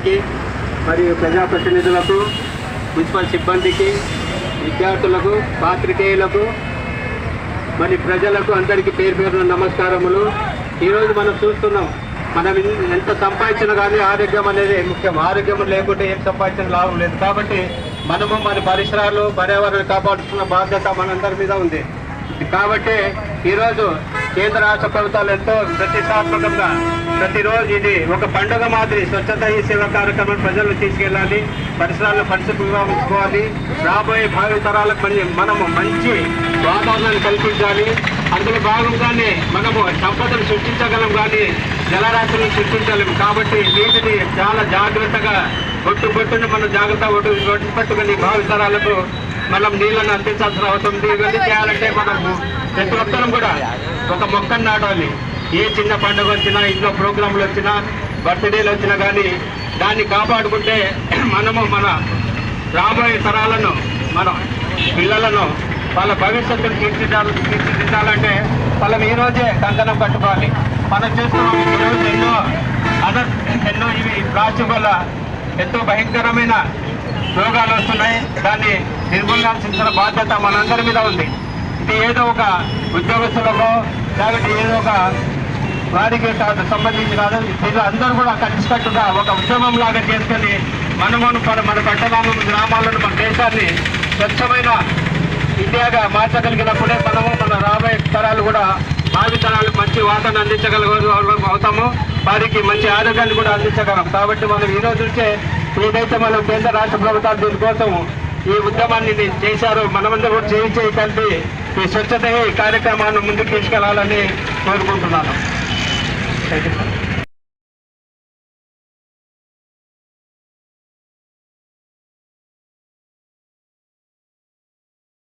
గారికి మరియు ప్రజాప్రతినిధులకు మున్సిపల్ సిబ్బందికి విద్యార్థులకు పాత్రికేయులకు మరి ప్రజలకు అందరికీ పేరు పేరున నమస్కారములు. ఈరోజు మనం చూస్తున్నాం మనం ఎంత సంపాదించినా కానీ ఆరోగ్యం అనేది ముఖ్యం. ఆరోగ్యం లేకుంటే ఏం సంపాదించిన లాభం లేదు. కాబట్టి మనము మన పరిసరాలు పర్యావరణం కాపాడుతున్న బాధ్యత మనందరి మీద ఉంది. కాబట్టి ఈరోజు కేంద్ర రాష్ట్ర ప్రభుత్వాలు ఎంతో ప్రతిష్టాత్మకంగా ప్రతిరోజు ఇది ఒక పండుగ మాదిరి. స్వచ్ఛత ఈ సేవ కార్యక్రమం ప్రజలు తీసుకెళ్ళాలి పరిసరాలను పరిశుభ్రంగా ఉంచుకోవాలి. రాబోయే భావి తరాలకు మరి మనము మంచి వాతావరణాన్ని కల్పించాలి. అందులో భాగంగానే మనము సంపదను సృష్టించగలం కానీ జలరాశులను సృష్టించలేము. కాబట్టి నీటిని చాలా జాగ్రత్తగా ఒట్టు పొట్టుని మనం జాగ్రత్త ఒట్టు ఒట్టు పట్టుకుని భావి తరాలకు మనం నీళ్ళని అందించాల్సిన అవసరం ఉంది. ఇవన్నీ చేయాలంటే మనము ప్రతి ఒక్కరం కూడా ఒక మొక్కను నాటాలి. ఏ చిన్న పండుగ వచ్చినా ఇంట్లో ప్రోగ్రాంలు వచ్చినా బర్త్డేలు వచ్చినా కానీ దాన్ని కాపాడుకుంటే మనము మన రాబోయే తరాలను మన పిల్లలను వాళ్ళ భవిష్యత్తును తీర్చిదిద్దాలి తీర్చిదిద్దాలంటే వాళ్ళని ఈ రోజే కంకణం కట్టుకోవాలి. మనం చూస్తున్నాం ఈరోజు ఎన్నో అదర్ ఎన్నో ఇవి ప్లాస్టిక్ వల్ల ఎంతో భయంకరమైన రోగాలు వస్తున్నాయి. దాన్ని నిర్మూలించాల్సిన బాధ్యత మనందరి మీద ఉంది. ఇది ఏదో ఒక ఉద్యోగస్తులకో లేకపోతే ఏదో ఒక వారికి కాదు సంబంధించి కాదు దీనిలో అందరూ కూడా కలిసికట్టుగా ఒక ఉద్యమం లాగా చేసుకొని మనమను మన మన పట్టణాలను గ్రామాలను మన దేశాన్ని స్వచ్ఛమైన ఇండియాగా మార్చగలిగినప్పుడే మనము మన రాబోయే తరాలు కూడా భావి తరాలు మంచి వాతావరణం అందించగలిగే అవుతాము. వారికి మంచి ఆరోగ్యాన్ని కూడా అందించగలం. కాబట్టి మనం ఈ రోజు నుంచే ఏదైతే మనం కేంద్ర రాష్ట్ర ప్రభుత్వాలు దీనికోసం ఈ ఉద్యమాన్ని చేశారో. మనమందరూ కూడా చేయి చేయి కలిపి ఈ స్వచ్ఛత కార్యక్రమాన్ని ముందుకు తీసుకెళ్ళాలని కోరుకుంటున్నాను. Thank you